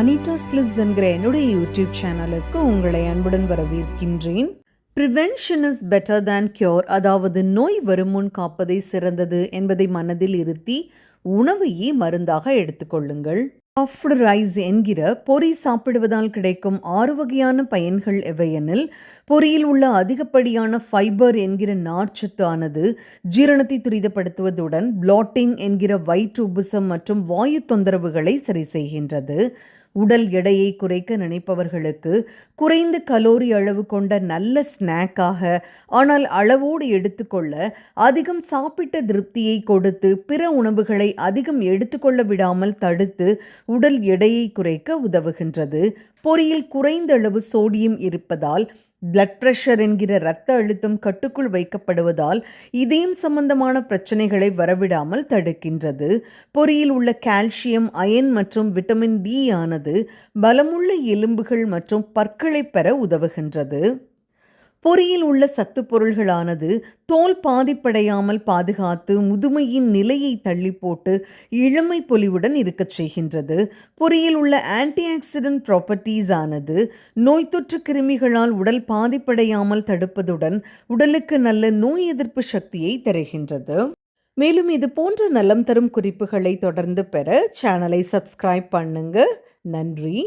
Anita's clips என்கிற என்னுடைய YouTube சேனலுக்கு உங்களை அன்புடன் வரவேற்கின்றேன். Prevention is better than cure அதாவது நோய் வருமுன் காப்பதே சிறந்தது என்பதை மனதில் இருத்தி உணவையே மருந்தாக எடுத்துக்கொள்ளுங்கள் பஃப்ட் ரைஸ் என்கிற பொரி சாப்பிடுவதால் கிடைக்கும் ஆறு வகையான பயன்கள் எவையெனில் பொரியில் உள்ள அதிகப்படியான ஃபைபர் என்கிற நார்ச்சத்து ஆனது ஜீரணத்தை துரிதப்படுத்துவதுடன் பிளாட்டிங் என்கிற வயிற்று உபுசம் மற்றும் வாயு தொந்தரவுகளை சரி செய்கின்றது. உடல் எடையை குறைக்க நினைப்பவர்களுக்கு குறைந்த கலோரி அளவு கொண்ட நல்ல ஸ்நாக்காக ஆனால் அளவோடு எடுத்துக்கொள்ள அதிகம் சாப்பிட்ட திருப்தியை கொடுத்து பிற உணவுகளை அதிகம் எடுத்துக்கொள்ள விடாமல் தடுத்து உடல் எடையை குறைக்க உதவுகின்றது. பொரியில் குறைந்த அளவு சோடியம் இருப்பதால் பிளட் பிரஷர் என்கிற இரத்த அழுத்தம் கட்டுக்குள் வைக்கப்படுவதால் இதயம் சம்பந்தமான பிரச்சனைகளை வரவிடாமல் தடுக்கின்றது. பொரியில் உள்ள கால்சியம் அயன் மற்றும் விட்டமின் டி ஆனது பலமுள்ள எலும்புகள் மற்றும் பற்களை பெற உதவுகின்றது. பொறியில் உள்ள சத்து பொருள்களானது தோல் பாதிப்படையாமல் பாதுகாத்து முதுமையின் நிலையை தள்ளி போட்டு இளமை பொலிவுடன் இருக்கச் செய்கின்றது. பொறியில் உள்ள ஆன்டி ஆக்சிடென்ட் ப்ராப்பர்ட்டிஸ் ஆனது நோய் தொற்று கிருமிகளால் உடல் பாதிப்படையாமல் தடுப்பதுடன் உடலுக்கு நல்ல நோய் எதிர்ப்பு சக்தியை தருகின்றது. மேலும் இது போன்ற நலம் தரும் குறிப்புகளை தொடர்ந்து பெற சேனலை சப்ஸ்கிரைப் பண்ணுங்க. நன்றி.